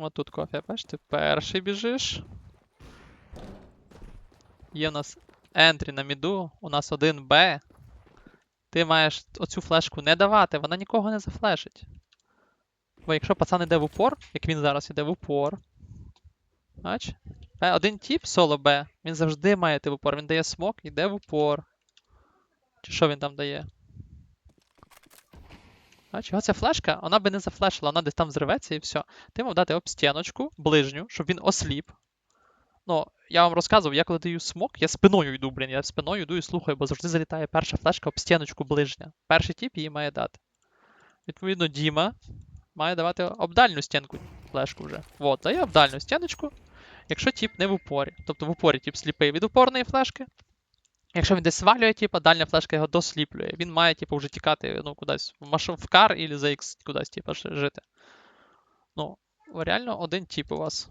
От тут кофе, бачите, перший біжиш. Є у нас ентрі на міду, у нас один Б. Ти маєш оцю флешку не давати, вона нікого не зафлешить. Бо якщо пацан іде в упор, як він зараз іде в упор. Бач? Е, Один тіп соло Б, він завжди має йти в упор. Він дає смок, йде в упор. Чи що він там дає? Бач, його ця флешка, вона би не зафлешила, вона десь там зриветься і все. Ти мав дати об стіночку ближню, щоб він осліп. Ну, я вам розказував, я коли даю смок, я спиною йду, блін, я спиною йду і слухаю, бо завжди залітає перша флешка об стіночку ближня. Перший тіп її має дати. Відповідно, Діма має давати об дальню стінку флешку вже. От, дає об дальню стіночку, якщо тіп не в упорі. Тобто в упорі тіп сліпий від упорної флешки. Якщо він десь свалює, типу, дальня флешка його досліплює. Він має, типу, вже тікати ну, кудись в кар і за X кудись, типу, жити. Ну, реально один тіп у вас.